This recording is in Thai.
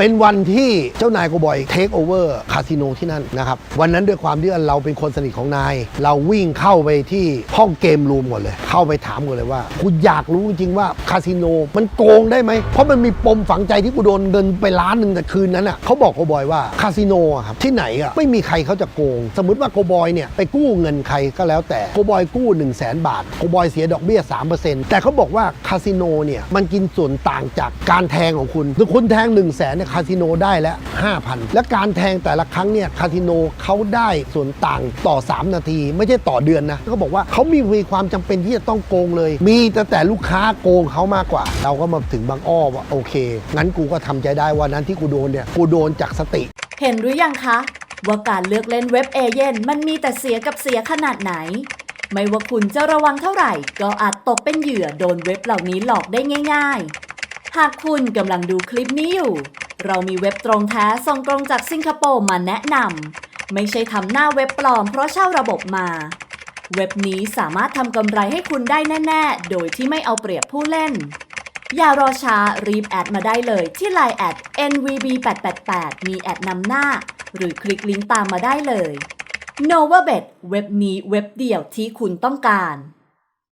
เป็นวันที่เจ้านายโกบอยเทคโอเวอร์คาสิโนที่นั่นนะครับ วันนั้นด้วยความที่เราเป็นคนสนิทของนาย เราวิ่งเข้าไปที่ห้องเกมรูมก่อนเลย เข้าไปถามก่อนเลยว่ากูอยากรู้จริงว่าคาสิโนมันโกงได้ไหม เพราะมันมีปมฝังใจที่กูโดนเงินไปล้านหนึ่งแต่คืนนั้นอะเขาบอกโกบอยว่าคาสิโนอะครับที่ไหนอะไม่มีใครเขาจะโกง สมมติว่าโกบอยเนี่ยไปกู้เงินใครก็แล้วแต่โกบอยกู้1 0 0 0 0แบาทโกบอยเสียดอกเบี้ย3%แต่เขาบอกว่าคาสิโนเนี่ยมันกินส่วนต่างจากการแทงของคุณคือคุณแทง1 0 0 0 0แสนเนี่ยคาสิโนได้แล้ว5,000 และการแทงแต่ละครั้งเนี่ยคาสิโนเขาได้ส่วนต่างต่อ 3 นาที ไม่ใช่ต่อเดือนนะเขาบอกว่าเขามีมีความจำเป็นที่จะต้องโกงเลย มีแต่แต่ลูกค้าโกงเขามากกว่า เราก็มาถึงบางอ้อว่าโอเค งั้นกูก็ทำใจได้ว่านั้นที่กูโดนเนี่ยกูโดนจากสติ เห็นหรือยังคะว่าการเลือกเล่นเว็บเอเย่นมันมีแต่เสียกับเสียขนาดไหน ไม่ว่าคุณจะระวังเท่าไหร่ ก็อาจตกเป็นเหยื่อโดนเว็บเหล่านี้หลอกได้ง่าย ๆ หากคุณกำลังดูคลิปนี้อยู่ เรามีเว็บตรงแท้ส่งตรงจากสิงคโปร์มาแนะนำไม่ใช่ทำหน้าเว็บปลอมเพราะเช่าระบบมา เว็บนี้สามารถทำกำไรให้คุณได้แน่ ๆ โดยที่ไม่เอาเปรียบผู้เล่น อย่ารอช้ารีบแอดมาได้เลยที่ Line แอด nvb888 มีแอดนำหน้า หรือคลิกลิงก์ตามมาได้เลย n o v a b e t เว็บนี้เว็บเดียวที่คุณต้องการ